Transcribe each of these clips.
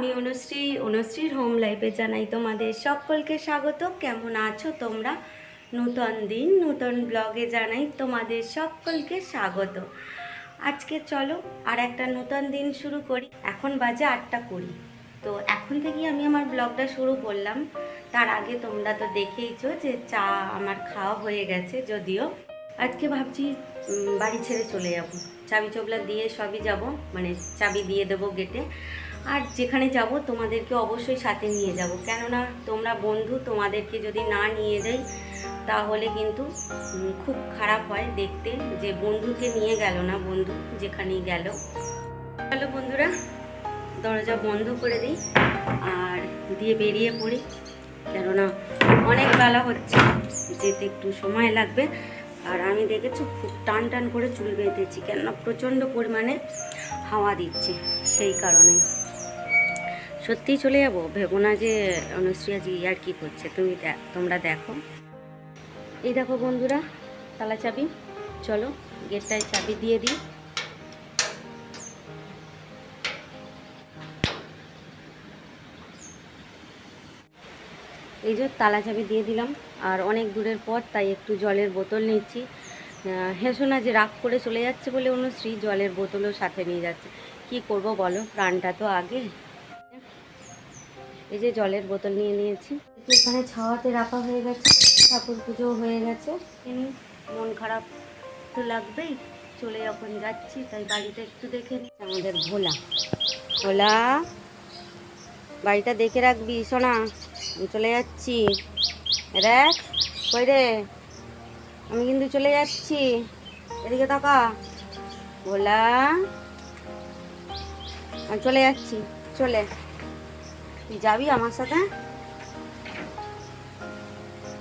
আমি অনুশ্রী, অনুশ্রীর হোম লাইফে জানাই তোমাদের সকলকে স্বাগত। কেমন আছো তোমরা? নূতন দিন, নূতন ব্লগে জানাই তোমাদের সকলকে স্বাগত। আজকে চলো আর একটা নূতন দিন শুরু করি। এখন বাজে আটটা কুড়ি। তো এখন থেকেই আমি আমার ব্লগটা শুরু করলাম। তার আগে তোমরা তো দেখেইছো যে চা আমার খাওয়া হয়ে গেছে যদিও। আজকে ভাবছি বাড়ি ছেড়ে চলে যাব। চাবি চোবলা দিয়ে সবই যাব মানে চাবি দিয়ে দেবো গেটে আর যেখানে যাব তোমাদেরকে অবশ্যই সাথে নিয়ে যাব। কেননা তোমরা বন্ধু, তোমাদেরকে যদি না নিয়ে যাই, তাহলে কিন্তু খুব খারাপ হয় দেখতে যে বন্ধুকে নিয়ে গেল না বন্ধু যেখানেই গেল। চলো বন্ধুরা, দরজা বন্ধ করে দিই আর দিয়ে বেরিয়ে পড়ি। কেননা অনেক বেলা হচ্ছে, যেতে একটু সময় লাগবে। আর আমি দেখেছি খুব টান টান করে চুল বেঁধেছি, কেননা প্রচণ্ড পরিমাণে হাওয়া দিচ্ছে সেই কারণে সত্যিই চলে যাব? ভেবো না যে অনুশ্রী আজ ইয়ার কি করছে। তুমি তোমরা দেখো। এই দেখো বন্ধুরা, তালা চাবি। চলো, গেটটায় চাবি দিয়ে দিই। এই যে তালা চাবি দিয়ে দিলাম। আর অনেক দূরের পর তাই একটু জলের বোতল নিচ্ছি। হেসো না যে রাগ করে চলে যাচ্ছে বলে অনুশ্রী জলের বোতলও সাথে নিয়ে যাচ্ছে। কি করব বলো? প্রাণটা তো আগে। এই যে জলের বোতল নিয়ে নিয়েছি। এখানে ছাওয়াতে রাখা হয়ে গেছে ঠাকুর পুজো হয়ে গেছে। এমনি মন খারাপ তো লাগবেই চলে যখন যাচ্ছি তাই বাড়িটা একটু দেখে আমাদের ভোলা। ভোলা বাড়িটা দেখে রাখবি সোনা। আমি চলে যাচ্ছি। দেখ কই রে? আমি কিন্তু চলে যাচ্ছি। এদিকে তাকা। ভোলা আমি চলে যাচ্ছি চলে। তুই যাবি আমার সাথে?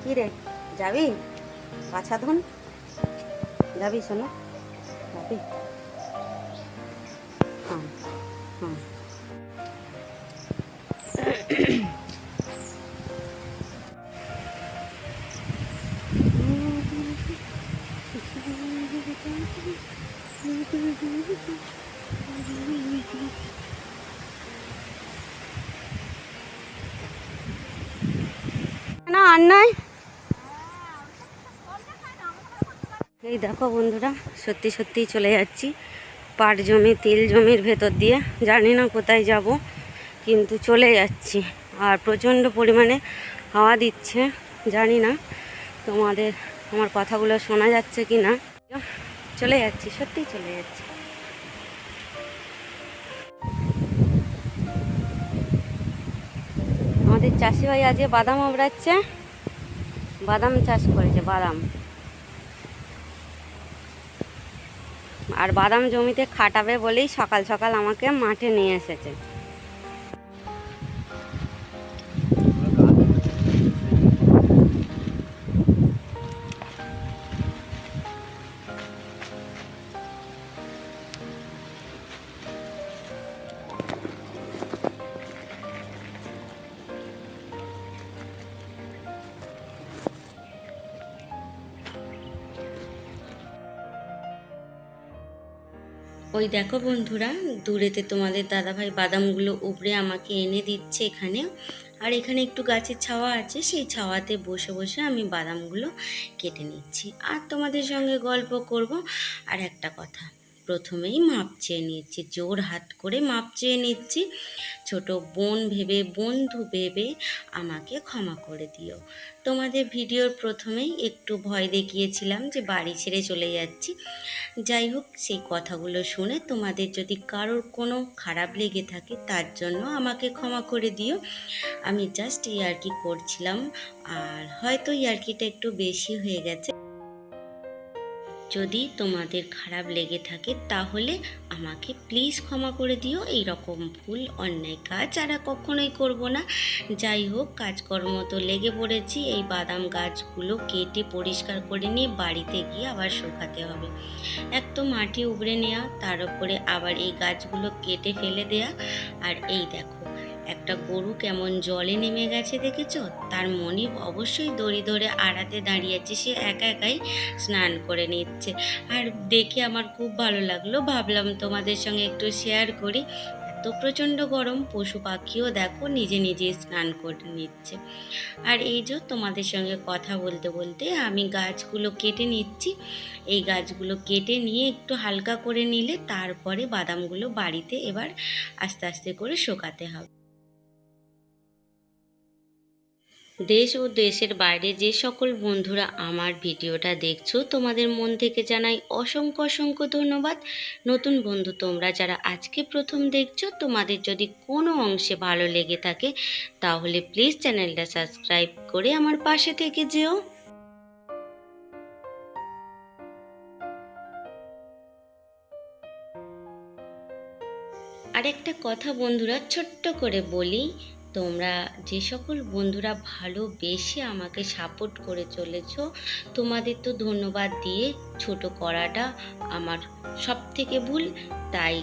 কি রে যাবি? বাছা ধন। যাবি শোনো? যাবি? হ্যাঁ হ্যাঁ আর নয় এই দেখো বন্ধুরা, সত্যি সত্যি চলে যাচ্ছি। পাট জমি, তিল জমির ভেতর দিয়ে। জানি না কোথায় যাব, কিন্তু চলে যাচ্ছি। আর প্রচণ্ড পরিমাণে হাওয়া দিচ্ছে, জানি না তোমাদের, আমার কথাগুলো শোনা যাচ্ছে কি না। চলে যাচ্ছি, সত্যিই চলে যাচ্ছি। আমাদের চাষি ভাই আজকে বাদাম আবড়াচ্ছে। বাদাম চাষ করেছে, বাদাম। আর বাদাম জমিতে খাটাবে বলেই সকাল সকাল আমাকে মাঠে নিয়ে এসেছে। ওই দেখো বন্ধুরা, দূরেতে তোমাদের দাদাভাই বাদামগুলো উপরে আমাকে এনে দিচ্ছে এখানে। আর এখানে একটু গাছের ছাওয়া আছে, সেই ছাওয়াতে বসে বসে আমি বাদামগুলো কেটে নিচ্ছি। আর তোমাদের সঙ্গে গল্প করব। আর একটা কথা প্রথমেই মাপ চেয়ে নিচ্ছি, জোর হাত করে মাপ চেয়ে নিচ্ছি। ছোট বোন ভেবে, বন্ধু ভেবে আমাকে ক্ষমা করে দিও। তোমাদের ভিডিওর প্রথমেই একটু ভয় দেখিয়েছিলাম যে বাড়ি ছেড়ে চলে যাচ্ছি। যাই হোক, সেই কথাগুলো শুনে তোমাদের যদি কারোর কোনো খারাপ লেগে থাকে, তার জন্য আমাকে ক্ষমা করে দিও। আমি জাস্ট ইয়ার্কি করছিলাম, আর হয়তো ইয়ার্কিটা একটু বেশি হয়ে গেছে। যদি তোমাদের খারাপ লেগে থাকে, তাহলে আমাকে প্লিজ ক্ষমা করে দিও। এই রকম ভুল, অন্যায় কাজ আর কখনোই করব না। যাই হোক, কাজকর্ম তো লেগে পড়েছি। এই বাদাম গাছগুলো কেটে পরিষ্কার করে নিয়ে বাড়িতে গিয়ে আবার শুকাতে হবে। এক তো মাটি উবড়ে নেওয়া তার উপরে আবার এই গাছগুলো কেটে ফেলে দেয়া। আর এই দেখো একটা গরু কেমন জলে নেমে গেছে দেখেছ? তার মনি অবশ্যই দড়ি ধরে আড়াতে দাঁড়িয়েছে সে একা একাই স্নান করে নিচ্ছে। আর দেখে আমার খুব ভালো লাগল। ভাবলাম তোমাদের সঙ্গে একটু শেয়ার করি। এত প্রচণ্ড গরম, পশু পাখিও দেখো নিজে নিজে স্নান করে নিচ্ছে। আর এই যে তোমাদের সঙ্গে কথা বলতে বলতে আমি গাছগুলো কেটে নিচ্ছি। এই গাছগুলো কেটে নিয়ে একটু হালকা করে নিলে তারপরে বাদামগুলো বাড়িতে এবার আস্তে আস্তে করে শোকাতে হবে। দেশ ও দেশের বাইরে যে সকল বন্ধুরা আমার ভিডিওটা দেখছ, তোমাদের মন থেকে জানাই অসংখ্য অসংখ্য ধন্যবাদ। নতুন বন্ধু তোমরা যারা আজকে প্রথম দেখছ, তোমাদের যদি কোনো অংশে ভালো লেগে থাকে, তাহলে প্লিজ চ্যানেলটা সাবস্ক্রাইব করে আমার পাশে থেকে যেও। আরেকটা কথা বন্ধুরা, ছোট্ট করে বলি তোমরা যে সকল বন্ধুরা ভালোবেসে আমাকে সাপোর্ট করে চলেছ, তোমাদের তো ধন্যবাদ দিয়ে ছোট করাটা আমার সব থেকে ভুল। তাই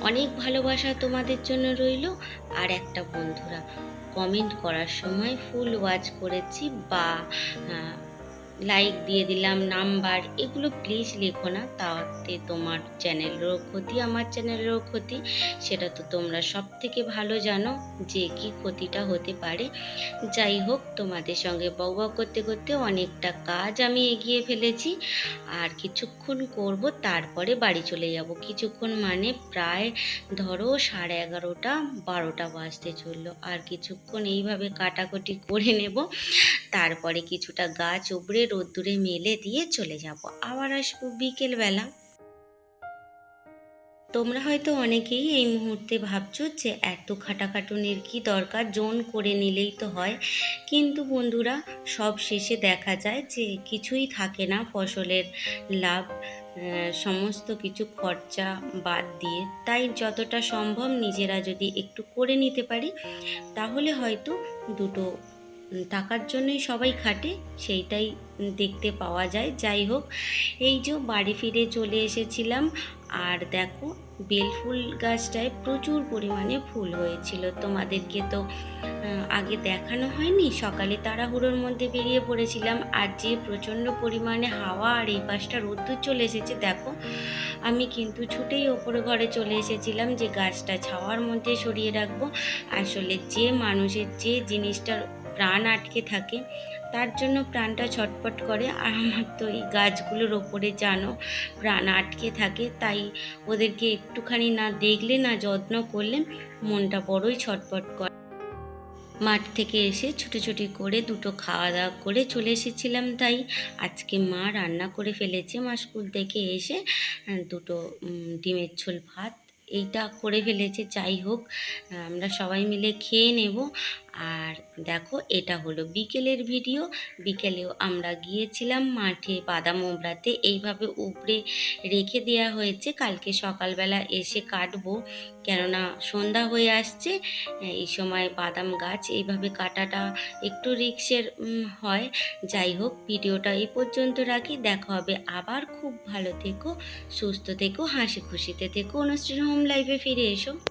অনেক ভালোবাসা তোমাদের জন্য রইল। আর একটা বন্ধুরা কমেন্ট করার সময় ফুল ওয়াচ করেছি বা লাইক দিয়ে দিলাম নাম্বার এগুলো প্লিজ লেখো না, তাতে তোমার চ্যানেলেরও ক্ষতি, আমার চ্যানেলেরও ক্ষতি, সেটা তো তোমরা সব থেকে ভালো জানো যে কি ক্ষতিটা হতে পারে। যাই হোক, তোমাদের সঙ্গে বউ করতে করতে অনেকটা কাজ আমি এগিয়ে ফেলেছি, আর কিছুক্ষণ করব, তারপরে বাড়ি চলে যাব। কিছুক্ষণ মানে প্রায় ধরো সাড়ে এগারোটা, বারোটা বাজতে চলল। আর কিছুক্ষণ এইভাবে কাটাকুটি করে নেব, তারপরে কিছুটা গাছ উপড়ে রোদ্দুরে মেলে দিয়ে চলে যাব। আবার আসব বিকেলবেলা। তোমরা হয়তো অনেকেই এই মুহূর্তে ভাবছ যে এত খাটাখাটুনির কি দরকার, জোন করে নিলেই তো হয়। কিন্তু বন্ধুরা, সব শেষে দেখা যায় যে কিছুই থাকে না ফসলের লাভ সমস্ত কিছু খরচা বাদ দিয়ে। তাই যতটা সম্ভব নিজেরা যদি একটু করে নিতে পারি, তাহলে হয়তো দুটো টাকার জন্যই সবাই খাটে, সেইটাই দেখতে পাওয়া যায়। যাই হোক, এই যে বাড়ি ফিরে চলে এসেছিলাম, আর দেখো, বেলফুল গাছটায় প্রচুর পরিমাণে ফুল হয়েছিল। তোমাদেরকে তো আগে দেখানো হয়নি, সকালে তাড়াহুড়োর মধ্যে বেরিয়ে পড়েছিলাম। আর যে প্রচণ্ড পরিমাণে হাওয়া আর এই পাশটা রোদ্দুর চলে এসেছে, দেখো, আমি কিন্তু ছুটেই ওপরে ঘরে চলে এসেছিলাম যে গাছটা ছাওয়ার মধ্যে সরিয়ে রাখব। আসলে যে মানুষের যে জিনিসটার প্রাণ আটকে থাকে, তার জন্য প্রাণটা ছটপট করে। আর আমার তো এই গাছগুলোর ওপরে জানো প্রাণ আটকে থাকে, তাই ওদেরকে একটুখানি না দেখলে, না যত্ন করলে মনটা বড়ই ছটপট করে। মাঠ থেকে এসে ছুটোছুটি করে দুটো খাওয়া দাওয়া করে চলে এসেছিলাম, তাই আজকে মা রান্না করে ফেলেছে। মা স্কুল থেকে এসে দুটো ডিমের ঝোল ভাত এইটা করে ফেলেছে। যাই হোক, আমরা সবাই মিলে খেয়ে নেব। আর দেখো, এটা হলো বিকেলের ভিডিও। বিকেলেও আমরা গিয়েছিলাম মাঠে বাদাম ওবড়াতে এইভাবে উপড়ে রেখে দেওয়া হয়েছে। কালকে সকালবেলা এসে কাটবো। কেননা সন্ধ্যা হয়ে আসছে এই সময় বাদাম গাছ এইভাবে কাটাটা একটু রিক্সের হয়। যাই হোক, ভিডিওটা এই পর্যন্ত রাখি। দেখা হবে আবার। খুব ভালো থেকো, সুস্থ থেকো, হাসি খুশিতে থেকো। অনুশ্রী হোম লাইফে ফিরে এসো।